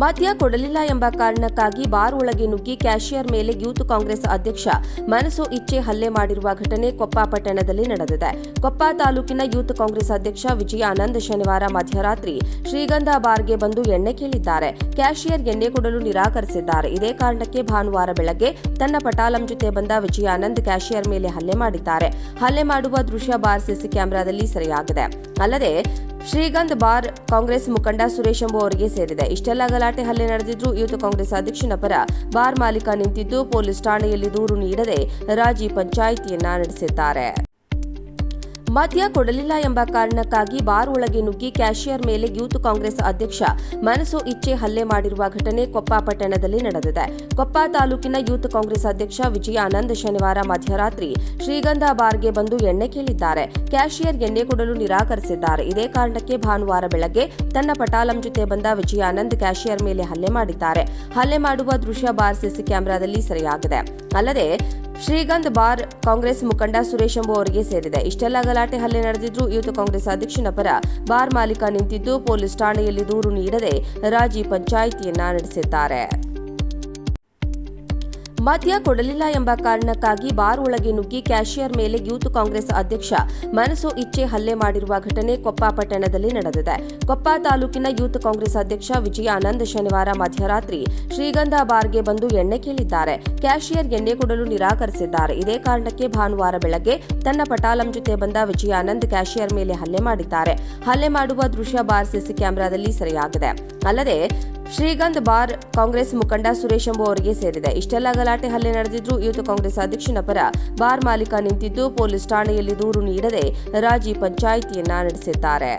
ಮದ್ಯ ಕೊಡಲಿಲ್ಲ ಎಂಬ ಕಾರಣಕ್ಕಾಗಿ ಬಾರ್ ಒಳಗೆ ನುಗ್ಗಿ ಕ್ಯಾಷಿಯರ್ ಮೇಲೆ ಯೂತ್ ಕಾಂಗ್ರೆಸ್ ಅಧ್ಯಕ್ಷ ಮನಸು ಇಚ್ಛೆ ಹಲ್ಲೆ ಮಾಡಿರುವ ಘಟನೆ ಕೊಪ್ಪ ಪಟ್ಟಣದಲ್ಲಿ ನಡೆದಿದೆ. ಕೊಪ್ಪ ತಾಲೂಕಿನ ಯೂತ್ ಕಾಂಗ್ರೆಸ್ ಅಧ್ಯಕ್ಷ ವಿಜಯ ಆನಂದ್ ಶನಿವಾರ ಮಧ್ಯರಾತ್ರಿ ಶ್ರೀಗಂಧ ಬಾರ್ಗೆ ಬಂದು ಎಣ್ಣೆ ಕೇಳಿದ್ದಾರೆ. ಕ್ಯಾಷಿಯರ್ ಎಣ್ಣೆ ಕೊಡಲು ನಿರಾಕರಿಸಿದ್ದಾರೆ. ಇದೇ ಕಾರಣಕ್ಕೆ ಭಾನುವಾರ ಬೆಳಗ್ಗೆ ತನ್ನ ಪಟಾಲಂ ಜೊತೆ ಬಂದ ವಿಜಯ ಆನಂದ್ ಕ್ಯಾಷಿಯರ್ ಮೇಲೆ ಹಲ್ಲೆ ಮಾಡಿದ್ದಾರೆ. ಹಲ್ಲೆ ಮಾಡುವ ದೃಶ್ಯ ಬಾರ್ ಸಿಸಿ ಕ್ಯಾಮೆರಾದಲ್ಲಿ ಸೆರೆಯಾಗಿದೆ. ಅಲ್ಲದೆ ಶ್ರೀಗಂಧ್ ಬಾರ್ ಕಾಂಗ್ರೆಸ್ ಮುಖಂಡ ಸುರೇಶ್ ಎಂಬು ಅವರಿಗೆ ಸೇರಿದೆ. ಇಷ್ಟೆಲ್ಲ ಗಲಾಟೆ ಹಲ್ಲೆ ನಡೆದಿದ್ರು ಯೂತ್ ಕಾಂಗ್ರೆಸ್ ಅಧ್ಯಕ್ಷನ ಪರ ಬಾರ್ ಮಾಲೀಕ ನಿಂತಿದ್ದು ಪೊಲೀಸ್ ಠಾಣೆಯಲ್ಲಿ ದೂರು ನೀಡದೆ ರಾಜಿ ಪಂಚಾಯಿತಿಯನ್ನ ನಡೆಸಿದ್ದಾರೆ. ಮದ್ಯ ಕೊಡಲಿಲ್ಲ ಎಂಬ ಕಾರಣಕ್ಕಾಗಿ ಬಾರ್ ಒಳಗೆ ನುಗ್ಗಿ ಕ್ಯಾಷಿಯರ್ ಮೇಲೆ ಯೂತ್ ಕಾಂಗ್ರೆಸ್ ಅಧ್ಯಕ್ಷ ಮನಸು ಇಚ್ಛೆ ಹಲ್ಲೆ ಮಾಡಿರುವ ಘಟನೆ ಕೊಪ್ಪ ಪಟ್ಟಣದಲ್ಲಿ ನಡೆದಿದೆ. ಕೊಪ್ಪ ತಾಲೂಕಿನ ಯೂತ್ ಕಾಂಗ್ರೆಸ್ ಅಧ್ಯಕ್ಷ ವಿಜಯ ಆನಂದ್ ಶನಿವಾರ ಮಧ್ಯರಾತ್ರಿ ಶ್ರೀಗಂಧ ಬಾರ್ಗೆ ಬಂದು ಎಣ್ಣೆ ಕೇಳಿದ್ದಾರೆ. ಕ್ಯಾಷಿಯರ್ ಎಣ್ಣೆ ಕೊಡಲು ನಿರಾಕರಿಸಿದ್ದಾರೆ. ಇದೇ ಕಾರಣಕ್ಕೆ ಭಾನುವಾರ ಬೆಳಗ್ಗೆ ತನ್ನ ಪಟಾಲಂ ಜೊತೆ ಬಂದ ವಿಜಯ ಆನಂದ್ ಕ್ಯಾಷಿಯರ್ ಮೇಲೆ ಹಲ್ಲೆ ಮಾಡಿದ್ದಾರೆ. ಹಲ್ಲೆ ಮಾಡುವ ದೃಶ್ಯ ಬಾರ್ ಸಿಸಿ ಕ್ಯಾಮೆರಾದಲ್ಲಿ ಸೆರೆಯಾಗಿದೆ. ಅಲ್ಲದೆ ಶ್ರೀಗಂಧ್ ಬಾರ್ ಕಾಂಗ್ರೆಸ್ ಮುಖಂಡ ಸುರೇಶ್ ಎಂಬು ಅವರಿಗೆ ಸೇರಿದೆ. ಇಷ್ಟೆಲ್ಲ ಗಲಾಟೆ ಹಲ್ಲೆ ನಡೆದಿದ್ರು ಯೂತ್ ಕಾಂಗ್ರೆಸ್ ಅಧ್ಯಕ್ಷನ ಪರ ಬಾರ್ ಮಾಲೀಕ ನಿಂತಿದ್ದು ಪೊಲೀಸ್ ಠಾಣೆಯಲ್ಲಿ ದೂರು ನೀಡದೆ ರಾಜಿ ಪಂಚಾಯಿತಿಯನ್ನ ನಡೆಸಿದ್ದಾರೆ. ಮದ್ಯ ಕೊಡಲಿಲ್ಲ ಎಂಬ ಕಾರಣಕ್ಕಾಗಿ ಬಾರ್ ಒಳಗೆ ನುಗ್ಗಿ ಕ್ಯಾಷಿಯರ್ ಮೇಲೆ ಯೂತ್ ಕಾಂಗ್ರೆಸ್ ಅಧ್ಯಕ್ಷ ಮನಸು ಇಚ್ಛೆ ಹಲ್ಲೆ ಮಾಡಿರುವ ಘಟನೆ ಕೊಪ್ಪ ಪಟ್ಟಣದಲ್ಲಿ ನಡೆದಿದೆ. ಕೊಪ್ಪ ತಾಲೂಕಿನ ಯೂತ್ ಕಾಂಗ್ರೆಸ್ ಅಧ್ಯಕ್ಷ ವಿಜಯ ಆನಂದ್ ಶನಿವಾರ ಮಧ್ಯರಾತ್ರಿ ಶ್ರೀಗಂಧ ಬಾರ್ಗೆ ಬಂದು ಎಣ್ಣೆ ಕೇಳಿದ್ದಾರೆ. ಕ್ಯಾಶಿಯರ್ ಎಣ್ಣೆ ಕೊಡಲು ನಿರಾಕರಿಸಿದ್ದಾರೆ. ಇದೇ ಕಾರಣಕ್ಕೆ ಭಾನುವಾರ ಬೆಳಗ್ಗೆ ತನ್ನ ಪಟಾಲಂ ಜೊತೆ ಬಂದ ವಿಜಯ ಆನಂದ್ ಕ್ಯಾಷಿಯರ್ ಮೇಲೆ ಹಲ್ಲೆ ಮಾಡಿದ್ದಾರೆ. ಹಲ್ಲೆ ಮಾಡುವ ದೃಶ್ಯ ಬಾರ್ ಸಿಸಿ ಕ್ಯಾಮೆರಾದಲ್ಲಿ ಸೆರೆಯಾಗಿದೆ. ಅಲ್ಲದೆ ಶ್ರೀಗಂಧ್ ಬಾರ್ ಕಾಂಗ್ರೆಸ್ ಮುಖಂಡ ಸುರೇಶ್ ಎಂಬು ಅವರಿಗೆ ಸೇರಿದೆ. ಇಷ್ಟೆಲ್ಲ ಗಲಾಟೆ ಹಲ್ಲೆ ನಡೆದಿದ್ರು ಯೂತ್ ಕಾಂಗ್ರೆಸ್ ಅಧ್ಯಕ್ಷನ ಪರ ಬಾರ್ ಮಾಲೀಕ ನಿಂತಿದ್ದು ಪೊಲೀಸ್ ಠಾಣೆಯಲ್ಲಿ ದೂರು ನೀಡದೆ ರಾಜಿ ಪಂಚಾಯಿತಿಯನ್ನ ನಡೆಸಿದ್ದಾರೆ.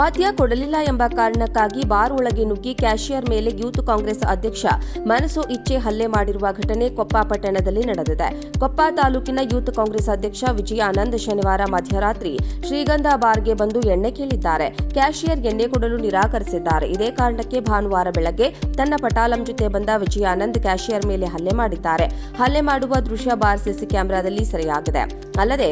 ಮದ್ಯ ಕೊಡಲಿಲ್ಲ ಎಂಬ ಕಾರಣಕ್ಕಾಗಿ ಬಾರ್ ಒಳಗೆ ನುಗ್ಗಿ ಕ್ಯಾಶಿಯರ್ ಮೇಲೆ ಯೂತ್ ಕಾಂಗ್ರೆಸ್ ಅಧ್ಯಕ್ಷ ಮನಸು ಇಚ್ಛೆ ಹಲ್ಲೆ ಮಾಡಿರುವ ಘಟನೆ ಕೊಪ್ಪ ಪಟ್ಟಣದಲ್ಲಿ ನಡೆದಿದೆ. ಕೊಪ್ಪ ತಾಲೂಕಿನ ಯೂತ್ ಕಾಂಗ್ರೆಸ್ ಅಧ್ಯಕ್ಷ ವಿಜಯ ಆನಂದ್ ಶನಿವಾರ ಮಧ್ಯರಾತ್ರಿ ಶ್ರೀಗಂಧ ಬಾರ್ಗೆ ಬಂದು ಎಣ್ಣೆ ಕೇಳಿದ್ದಾರೆ. ಕ್ಯಾಶಿಯರ್ ಎಣ್ಣೆ ಕೊಡಲು ನಿರಾಕರಿಸಿದ್ದಾರೆ. ಇದೇ ಕಾರಣಕ್ಕೆ ಭಾನುವಾರ ಬೆಳಗ್ಗೆ ತನ್ನ ಪಟಾಲಂ ಜೊತೆ ಬಂದ ವಿಜಯ ಆನಂದ್ ಕ್ಯಾಶಿಯರ್ ಮೇಲೆ ಹಲ್ಲೆ ಮಾಡಿದ್ದಾರೆ. ಹಲ್ಲೆ ಮಾಡುವ ದೃಶ್ಯ ಬಾರ್ ಸಿಸಿ ಕ್ಯಾಮೆರಾದಲ್ಲಿ ಸೆರೆಯಾಗಿದೆ. ಅಲ್ಲದೆ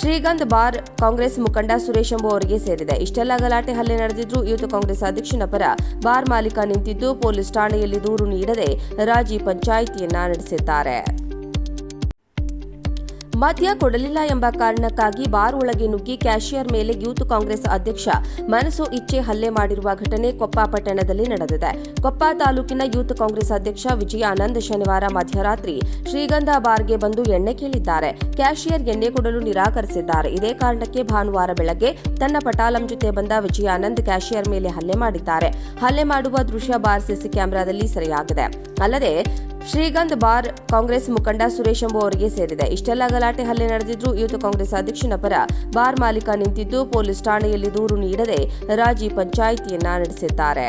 ಶ್ರೀಗಂಧ್ ಬಾರ್ ಕಾಂಗ್ರೆಸ್ ಮುಖಂಡ ಸುರೇಶ್ ಎಂಬು ಅವರಿಗೆ ಸೇರಿದೆ. ಇಷ್ಟೆಲ್ಲ ಗಲಾಟೆ ಹಲ್ಲೆ ನಡೆದಿದ್ರು ಯೂತ್ ಕಾಂಗ್ರೆಸ್ ಅಧ್ಯಕ್ಷನ ಪರ ಬಾರ್ ಮಾಲೀಕ ನಿಂತಿದ್ದು ಪೊಲೀಸ್ ಠಾಣೆಯಲ್ಲಿ ದೂರು ನೀಡದೆ ರಾಜಿ ಪಂಚಾಯಿತಿಯನ್ನ ನಡೆಸಿದ್ದಾರೆ. ಮದ್ಯ ಕೊಡಲಿಲ್ಲ ಎಂಬ ಕಾರಣಕ್ಕಾಗಿ ಬಾರ್ ಒಳಗೆ ನುಗ್ಗಿ ಕ್ಯಾಷಿಯರ್ ಮೇಲೆ ಯೂತ್ ಕಾಂಗ್ರೆಸ್ ಅಧ್ಯಕ್ಷ ಮನಸು ಇಚ್ಛೆ ಹಲ್ಲೆ ಮಾಡಿರುವ ಘಟನೆ ಕೊಪ್ಪ ಪಟ್ಟಣದಲ್ಲಿ ನಡೆದಿದೆ. ಕೊಪ್ಪ ತಾಲೂಕಿನ ಯೂತ್ ಕಾಂಗ್ರೆಸ್ ಅಧ್ಯಕ್ಷ ವಿಜಯ ಆನಂದ್ ಶನಿವಾರ ಮಧ್ಯರಾತ್ರಿ ಶ್ರೀಗಂಧ ಬಾರ್ಗೆ ಬಂದು ಎಣ್ಣೆ ಕೇಳಿದ್ದಾರೆ. ಕ್ಯಾಶಿಯರ್ ಎಣ್ಣೆ ಕೊಡಲು ನಿರಾಕರಿಸಿದ್ದಾರೆ. ಇದೇ ಕಾರಣಕ್ಕೆ ಭಾನುವಾರ ಬೆಳಗ್ಗೆ ತನ್ನ ಪಟಾಲಂ ಜೊತೆ ಬಂದ ವಿಜಯ ಆನಂದ್ ಕ್ಯಾಶಿಯರ್ ಮೇಲೆ ಹಲ್ಲೆ ಮಾಡಿದ್ದಾರೆ. ಹಲ್ಲೆ ಮಾಡುವ ದೃಶ್ಯ ಬಾರ್ ಸಿಸಿ ಕ್ಯಾಮೆರಾದಲ್ಲಿ ಸೆರೆಯಾಗಿದೆ. ಅಲ್ಲದೆ ಶ್ರೀಗಂಧ್ ಬಾರ್ ಕಾಂಗ್ರೆಸ್ ಮುಖಂಡ ಸುರೇಶ್ ಎಂಬು ಅವರಿಗೆ ಸೇರಿದೆ. ಇಷ್ಟೆಲ್ಲ ಗಲಾಟೆ ಹಲ್ಲೆ ನಡೆದಿದ್ರು ಯೂತ್ ಕಾಂಗ್ರೆಸ್ ಅಧ್ಯಕ್ಷನ ಪರ ಬಾರ್ ಮಾಲೀಕ ನಿಂತಿದ್ದು ಪೊಲೀಸ್ ಠಾಣೆಯಲ್ಲಿ ದೂರು ನೀಡದೆ ರಾಜಿ ಪಂಚಾಯಿತಿಯನ್ನ ನಡೆಸಿದ್ದಾರೆ.